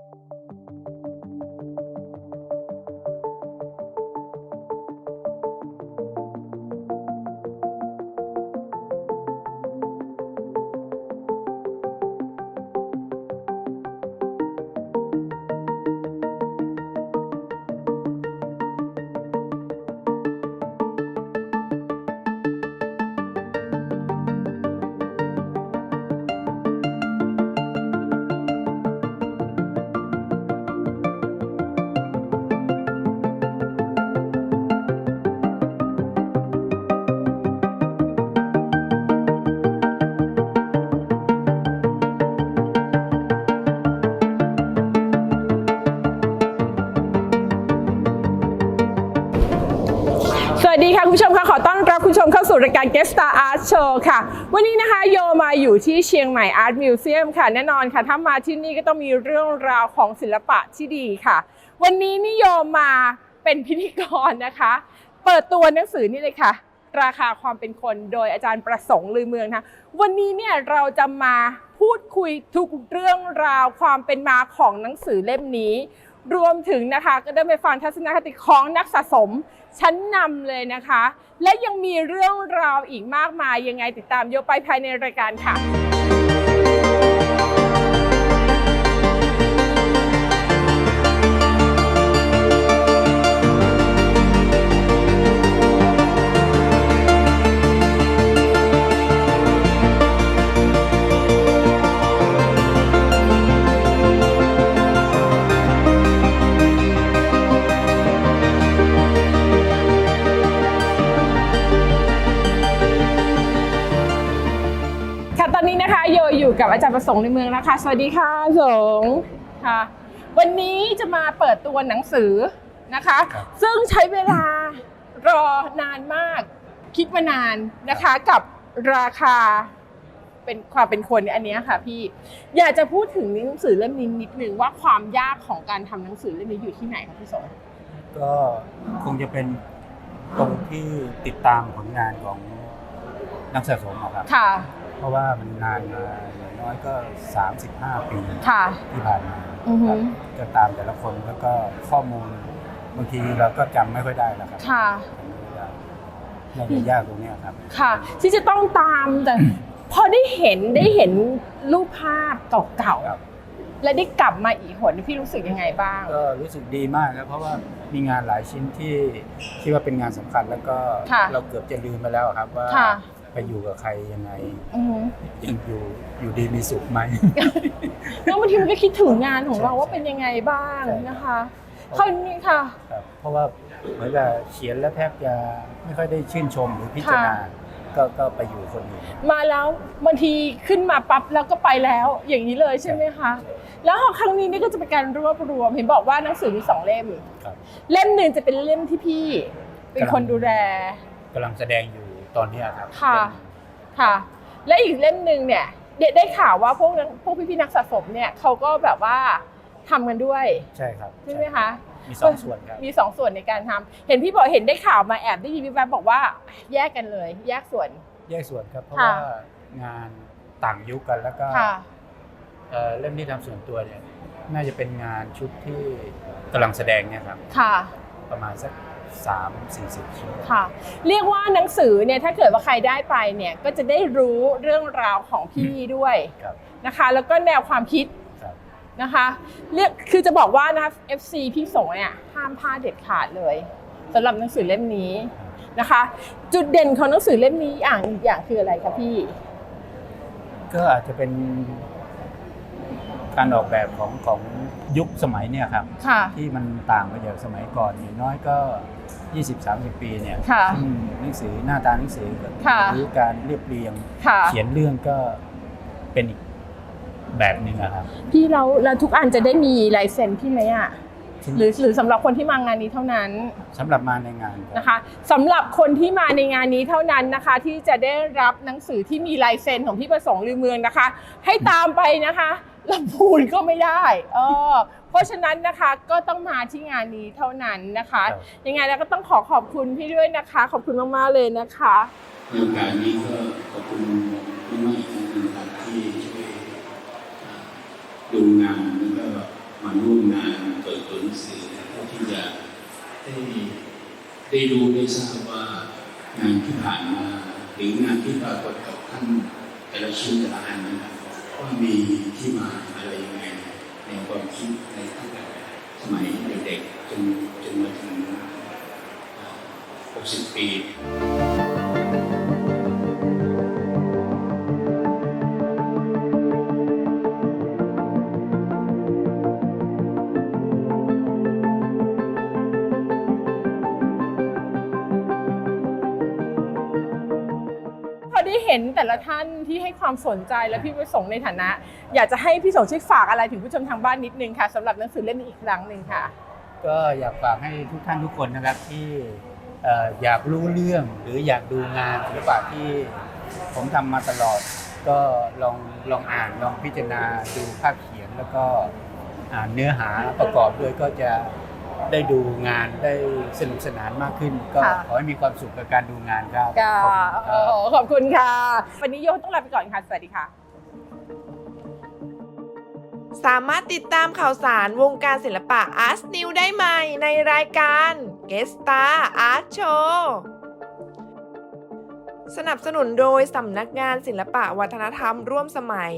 ส วัสดีค่ะ คุณผู้ชมค่ะขอต้อนรับคุณผู้ชมเข้าสู่รายการ Guest Star Art Show ค่ะ วันนี้นะคะโยมาอยู่ที่เชียงใหม่ Art Museum ค่ะ แน่นอนค่ะ ถ้ามาที่นี่ก็ต้องมีเรื่องราวของศิลปะที่ดีค่ะ วันนี้นิโยมมาเป็นพิธีกรนะคะ เปิดตัวหนังสือนี่เลยค่ะ ราคาความเป็นคนโดยอาจารย์ประสงค์ลือเมืองนะคะวันนี้เนี่ยเราจะมาพูดคุยทุกเรื่องราวความเป็นมาของหนังสือเล่มนี้ รวมถึงนะคะก็ได้ไปฟังทัศนคติของนักสะสมชั้นนำเลยนะคะ และยังมีเรื่องราวอีกมากมายยังไงติดตามโยไปภายในรายการค่ะค่ะ กับอาจารย์ประสงค์ในเมืองนะคะ สวัสดีค่ะสงฆ์ค่ะ วันนี้จะมาเปิดตัวหนังสือนะคะครับซึ่งใช้เวลารอนานมาก คิดมานานนะคะกับราคาเป็นความเป็นคนอันเนี้ยค่ะพี่อยากจะพูดถึงหนังสือเล่มนี้นิดนึงว่าความยากของการทำหนังสือเล่มนี้อยู่ที่ไหนคะพี่สงฆ์ก็คงจะเป็นตรงที่ติดตามผลงานของนักสะสมอะครับค่ะ เพราะว่ามันนานมาอย่างน้อยก็ 35 ปีค่ะที่ผ่านมาอือฮึครับก็ตามแต่ละคนแล้วก็ข้อมูลบางทีเราก็จำไม่ค่อยได้แล้วครับค่ะ จำไม่ค่อยได้น่าจะยากตรงเนี้ยครับ ค่ะที่จะต้องตามแต่ พอได้เห็นได้เห็นรูปภาพเก่าครับ ๆและได้กลับมาอีกหนพี่รู้สึกยังไงบ้าง ก็รู้สึกดีมากครับเพราะว่ามีงานหลายชิ้นที่ที่ว่าเป็นงานสำคัญแล้วก็ค่ะเราเกือบจะลืมไปแล้วครับว่าค่ะ ไปอยู่กับใครยังไงอือฮึยังอยู่อยู่ดีมีสุขไหม แล้วบางทีมันก็คิดถึงงานของเราใช่ว่าเป็นยังไงบ้างใช่นะคะคราวนี้ค่ะ ครับเพราะว่าเหมือนกับเขียนแล้วแทบจะไม่ค่อยได้ชื่นชมหรือพิจารณา ค่ะ ก็ก็ไปอยู่คนอื่นมาแล้วบางทีขึ้นมาปั๊บแล้วก็ไปแล้ว อย่างนี้เลยใช่ไหมคะแล้วครั้งนี้นี่ก็จะเป็นการรวบรวมเห็นบอกว่าหนังสือมีสองเล่ม ครับเล่มหนึ่งจะเป็นเล่มที่พี่ เป็นคนดูแลกำลังแสดงอยู่ ตอนเนี้ยครับค่ะ ค่ะ และอีกเล่มหนึ่งเนี่ยได้ได้ข่าวว่าพวกนักพวกพี่ๆนักสะสมเนี่ยเขาก็แบบว่าทำกันด้วยใช่ครับใช่ไหมคะมีสองส่วนครับมีสองส่วนในการทำเห็นพี่บอกเห็นได้ข่าวมาแอบได้ยินพี่แวบบอกว่าแยกกันเลย แยกส่วน แยกส่วนครับเพราะค่ะ ว่างานต่างยุคกันแล้วก็ค่ะ เอ่อเล่มที่ทำส่วนตัวเนี่ยน่าจะเป็นงานชุดที่กำลังแสดงเนี่ยครับค่ะ ประมาณสัก สามสี่สิบชุดค่ะ เรียกว่าหนังสือเนี่ยถ้าเกิดว่าใครได้ไปเนี่ยก็จะได้รู้เรื่องราวของพี่ด้วยครับนะคะ แล้วก็แนวความคิดครับ นะคะเรียกคือจะบอกว่านะ FC พี่สงฆ์เนี่ยห้ามพลาดเด็ดขาดเลยสำหรับหนังสือเล่มนี้นะคะ จุดเด่นของหนังสือเล่มนี้อย่างอย่างคืออะไรคะพี่ ก็อาจจะเป็นการออกแบบของของยุคสมัยเนี่ยครับ ค่ะ ที่มันต่างไปจากสมัยก่อนอย่างน้อยก็ 20-30 ปีเนี่ยค่ะซึ่งหนังสือหน้าตาหนังสือค่ะหรือการเรียบเรียง ค่ะ เขียนเรื่องก็เป็นอีกแบบหนึ่งอะครับ พี่เราเราทุกอันจะได้มีลายเซ็นพี่ไหมอะซึ่งหรือหรือสำหรับคนที่มางานนี้เท่านั้น สำหรับมาในงานครับนะคะสำหรับคนที่มาในงานนี้เท่านั้นนะคะ ที่จะได้รับหนังสือที่มีลายเซ็นของพี่ประสงค์ลือเมืองนะคะ ให้ตามไปนะคะ ลำพูนก็ไม่ได้เออเพราะฉะนั้นนะคะก็ต้องมาที่งานนี้เท่านั้นนะคะครับยังไงแล้วก็ต้องขอขอบคุณพี่ด้วยนะคะ ขอบคุณมากๆเลยนะคะในโอกาสนี้ก็ขอบคุณมากๆอีกครั้งหนึ่งครับที่ช่วยอ่าดูงานแล้วก็มามาร่วมงานเปิดตัวหนังสือเพื่อที่จะได้ได้รู้ได้ทราบว่างานที่ผ่านมาหรืองานที่ปรากฏกับท่านแต่ละชิ้นแต่ละอันนะครับ ว่ามีที่มาอะไรยังไงในความคิดในตั้งแต่สมัยเด็กๆจนจนมาถึง 60 ปี เห็นแต่ละท่านที่ให้ความสนใจและพี่ประสงค์ในฐานะ อยากจะให้พี่สงช่วยฝากอะไรถึงผู้ชมทางบ้านนิดนึงค่ะสำหรับหนังสือเล่มนี้อีกครั้งหนึ่งค่ะ ก็อยากฝากให้ทุกท่านทุกคนนะครับที่เอ่ออยากรู้เรื่องหรืออยากดูงานศิลปะที่ผมทำมาตลอด ก็ลองลองอ่านลองพิจารณาดูภาพเขียนแล้วก็อ่านเนื้อหาประกอบด้วยก็จะ ได้ดูงานได้สนุกสนานมากขึ้น ก็ค่ะ ขอให้มีความสุขกับการดูงานครับค่ะขอบคุณครับ โอ้ขอบคุณค่ะ วันนี้โยต้องลาไปก่อนค่ะ สวัสดีค่ะ สามารถติดตามข่าวสารวงการศิลปะ Art New ได้ใหม่ในรายการ g u e s t a r Art Show สนับสนุนโดยสำนักงานศิลปะวัฒนธรรมร่วมสมัย